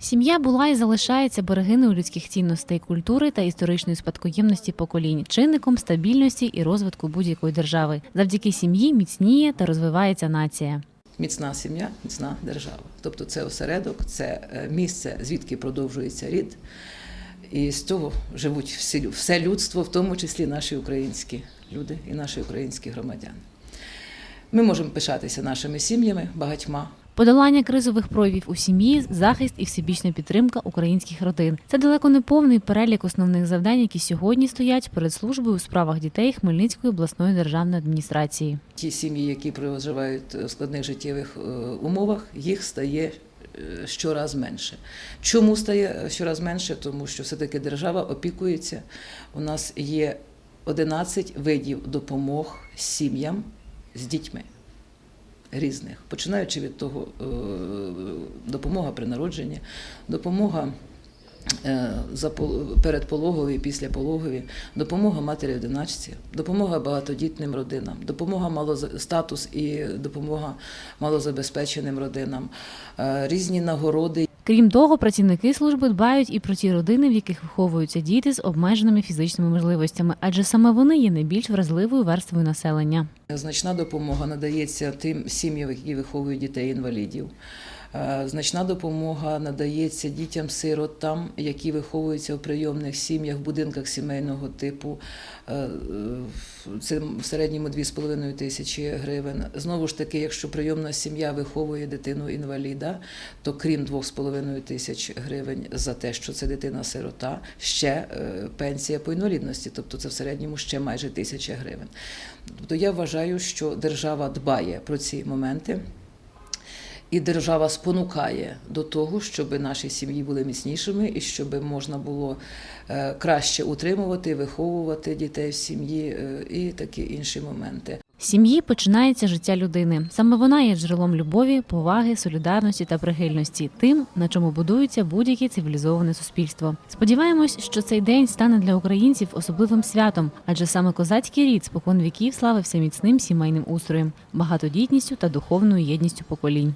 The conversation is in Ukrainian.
Сім'я була і залишається берегиною людських цінностей, культури та історичної спадкоємності поколінь, чинником стабільності і розвитку будь-якої держави. Завдяки сім'ї міцніє та розвивається нація. Міцна сім'я, міцна держава. Тобто це осередок, це е, місце, звідки продовжується рід. І з цього живуть всі, все людство, в тому числі наші українські люди і наші українські громадяни. Ми можемо пишатися нашими сім'ями багатьма. Подолання кризових проявів у сім'ї, захист і всебічна підтримка українських родин. Це далеко не повний перелік основних завдань, які сьогодні стоять перед службою у справах дітей Хмельницької обласної державної адміністрації. Ті сім'ї, які проживають в складних життєвих е, умовах, їх стає е, щораз менше. Чому стає щораз менше? Тому що все-таки держава опікується. У нас є 11 видів допомог сім'ям з дітьми різних, починаючи від того, е, допомога при народженні, допомога е, передпологові післяпологові, допомога матері одиначці, допомога багатодітним родинам, допомога малоз- статус і допомога малозабезпеченим родинам, е, різні нагороди. Крім того, працівники служби дбають і про ті родини, в яких виховуються діти з обмеженими фізичними можливостями, адже саме вони є найбільш вразливою верствою населення. Значна допомога надається тим сім'ям, які виховують дітей-інвалідів. Е, Значна допомога надається дітям-сиротам, які виховуються у прийомних сім'ях, в будинках сімейного типу. Е, Це в середньому 2,5 тисячі гривень. Знову ж таки, якщо прийомна сім'я виховує дитину-інваліда, то крім 2,5 тисяч гривень за те, що це дитина-сирота, ще е, пенсія по інвалідності, тобто це в середньому ще майже тисяча гривень. Тобто я вважаю, що держава дбає про ці моменти. І держава спонукає до того, щоб наші сім'ї були міцнішими і щоб можна було е, краще утримувати, виховувати дітей в сім'ї е, і такі інші моменти. Сім'ї починається життя людини. Саме вона є джерелом любові, поваги, солідарності та прихильності, тим, на чому будується будь-яке цивілізоване суспільство. Сподіваємось, що цей день стане для українців особливим святом, адже саме козацький рід спокон віків славився міцним сімейним устроєм, багатодітністю та духовною єдністю поколінь.